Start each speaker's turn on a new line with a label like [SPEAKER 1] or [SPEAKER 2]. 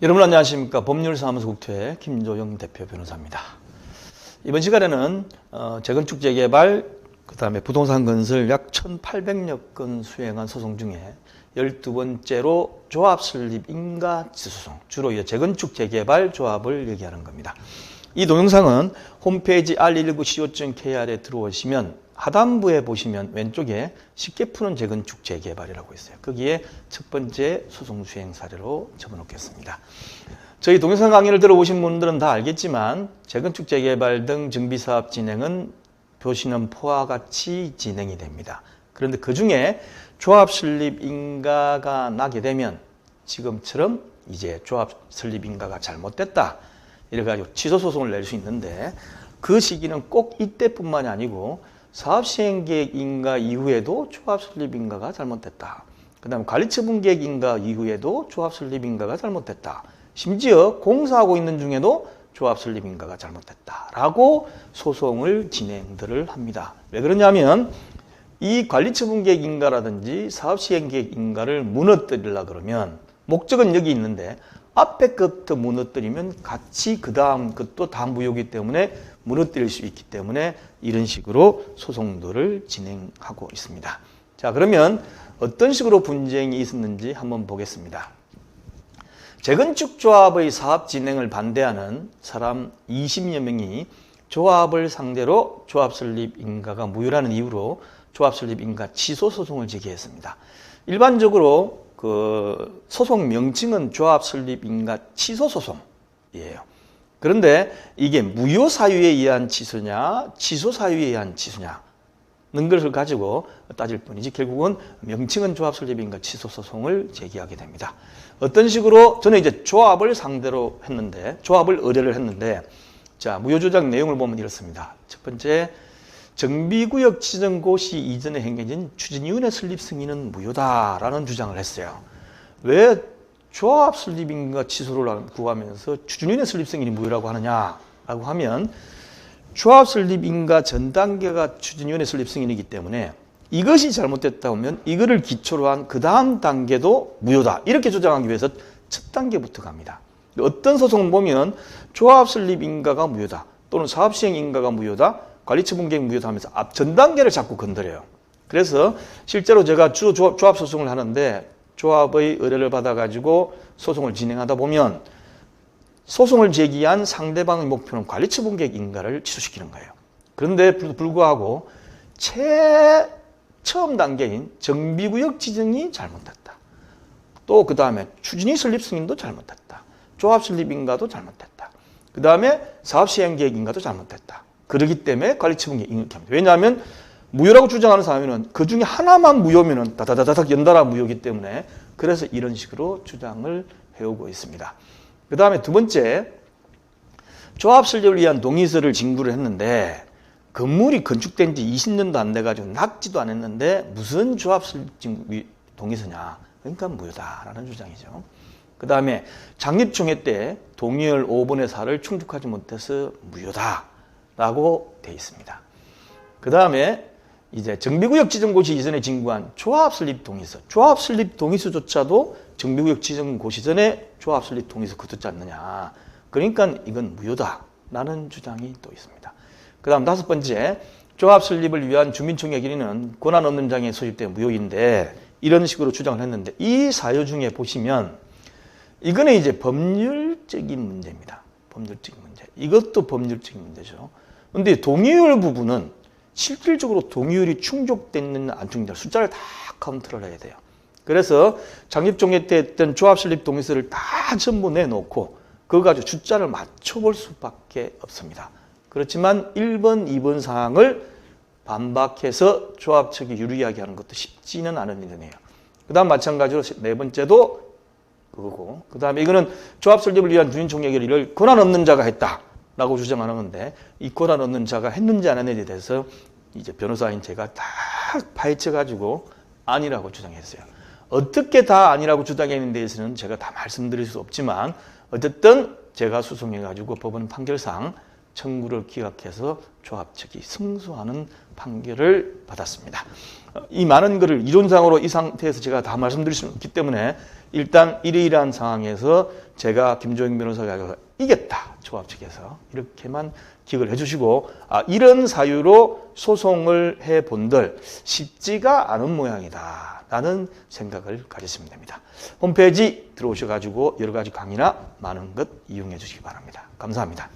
[SPEAKER 1] 여러분 안녕하십니까 법률사무소 국회 김조영 대표 변호사입니다. 이번 시간에는 어, 재건축 재개발 그 다음에 부동산 건설 약 1,800여 건 수행한 소송 중에 12번째로 조합 설립 인가 지소송 주로 이 재건축 재개발 조합을 얘기하는 겁니다. 이 동영상은 홈페이지 r119co.kr에 들어오시면 하단부에 보시면 왼쪽에 쉽게 푸는 재건축 재개발이라고 있어요. 거기에 첫 번째 소송 수행 사례로 접어놓겠습니다. 저희 동영상 강의를 들어오신 분들은 다 알겠지만 재건축 재개발 등 정비사업 진행은 보시는 포와 같이 진행이 됩니다. 그런데 그 중에 조합 설립 인가가 나게 되면 지금처럼 이제 조합 설립 인가가 잘못됐다. 이래 가지고 취소 소송을 낼 수 있는데 그 시기는 꼭 이때뿐만이 아니고 사업 시행 계획 인가 이후에도 조합 설립 인가가 잘못됐다. 그다음 관리 처분 계획 인가 이후에도 조합 설립 인가가 잘못됐다. 심지어 공사하고 있는 중에도 조합 설립 인가가 잘못됐다라고 소송을 진행들을 합니다. 왜 그러냐면 이 관리 처분 계획 인가라든지 사업 시행 계획 인가를 무너뜨리려 그러면 목적은 여기 있는데 앞에 것부터 무너뜨리면 같이 그 다음 것도 다 무효기 때문에 무너뜨릴 수 있기 때문에 이런 식으로 소송들을 진행하고 있습니다. 자, 그러면 어떤 식으로 분쟁이 있었는지 한번 보겠습니다. 재건축 조합의 사업 진행을 반대하는 사람 20여 명이 조합을 상대로 조합 설립 인가가 무효라는 이유로 조합 설립 인가 취소 소송을 제기했습니다. 일반적으로 그 소송 명칭은 조합 설립 인가 취소 소송이에요. 그런데 이게 무효 사유에 의한 취소냐, 취소 사유에 의한 취소냐, 는 것을 가지고 따질 뿐이지 결국은 명칭은 조합 설립인가 취소 소송을 제기하게 됩니다. 어떤 식으로 저는 이제 조합을 상대로 했는데 조합을 의뢰를 했는데 자 무효 조작 내용을 보면 이렇습니다. 첫 번째 정비구역 지정 고시 이전에 행해진 추진위원회 설립 승인은 무효다라는 주장을 했어요. 왜 조합 설립인가 취소를 구하면서 추진위원회 설립 승인이 무효라고 하느냐라고 하면 조합 설립인가 전 단계가 추진위원회 설립 승인이기 때문에 이것이 잘못됐다 면 이거를 기초로 한 그 다음 단계도 무효다 이렇게 주장하기 위해서 첫 단계부터 갑니다. 어떤 소송을 보면 조합 설립 인가가 무효다 또는 사업 시행 인가가 무효다 관리 처분 계획 무효다 하면서 앞 전 단계를 자꾸 건드려요. 그래서 실제로 제가 주 조합 소송을 하는데 조합의 의뢰를 받아가지고 소송을 진행하다 보면 소송을 제기한 상대방의 목표는 관리 처분 계획 인가를 취소시키는 거예요. 그런데 불구하고 최 처음 단계인 정비구역 지정이 잘못됐다. 또 그 다음에 추진위 설립 승인도 잘못됐다. 조합 설립 인가도 잘못됐다. 그 다음에 사업 시행 계획 인가도 잘못됐다. 그러기 때문에 관리 처분 계획 인가합니다. 왜냐하면 무효라고 주장하는 사람은 그 중에 하나만 무효면은 다다다닥 연달아 무효기 때문에 그래서 이런 식으로 주장을 해오고 있습니다. 그 다음에 두 번째, 조합 설립을 위한 동의서를 진구를 했는데 건물이 건축된 지 20년도 안 돼가지고 낙지도 안 했는데 무슨 조합 설립 동의서냐. 그러니까 무효다라는 주장이죠. 그 다음에 장립총회 때 동의율 5분의 4를 충족하지 못해서 무효다라고 돼 있습니다. 그 다음에 이제 정비구역 지정고시 이전에 진구한 조합 설립 동의서, 조합 설립 동의서조차도 정비구역 지정고시 전에 조합 설립 동의서 거두지 않느냐. 그러니까 이건 무효다라는 주장이 또 있습니다. 그 다음 다섯 번째, 조합 설립을 위한 주민총회 결의는 권한 없는 장에 소집돼 무효인데 이런 식으로 주장을 했는데 이 사유 중에 보시면 이거는 이제 법률적인 문제입니다. 법률적인 문제. 이것도 법률적인 문제죠. 근데 동의율 부분은 실질적으로 동의율이 충족됐는 안 충족된 숫자를 다 카운트를 해야 돼요. 그래서 장립종회 때 했던 조합 설립 동의서를 다 전부 내놓고 그거 가지고 숫자를 맞춰볼 수밖에 없습니다. 그렇지만 1번, 2번 사항을 반박해서 조합 측이 유리하게 하는 것도 쉽지는 않은 일이네요. 그 다음 마찬가지로 네 번째도 그거고 그 다음에 이거는 조합 설립을 위한 주인총회 결의를 권한 없는 자가 했다. 라고 주장하는 건데 이 권한 없는 자가 했는지 안 했는지에 대해서 이제 변호사인 제가 다 파헤쳐 가지고 아니라고 주장했어요. 어떻게 다 아니라고 주장했는 데에서는 제가 다 말씀드릴 수 없지만 어쨌든 제가 수송해 가지고 법원 판결상 청구를 기각해서 조합 측이 승소하는 판결을 받았습니다. 어, 이 많은 것을 이론상으로 이 상태에서 제가 다 말씀드릴 수 없기 때문에 일단 이러이러한 상황에서 제가 김조영 변호사가 이겼다 조합 측에서 이렇게만 기억을 해주시고 아, 이런 사유로 소송을 해본들 쉽지가 않은 모양이다 라는 생각을 가지시면 됩니다. 홈페이지 들어오셔가지고 여러 가지 강의나 많은 것 이용해 주시기 바랍니다. 감사합니다.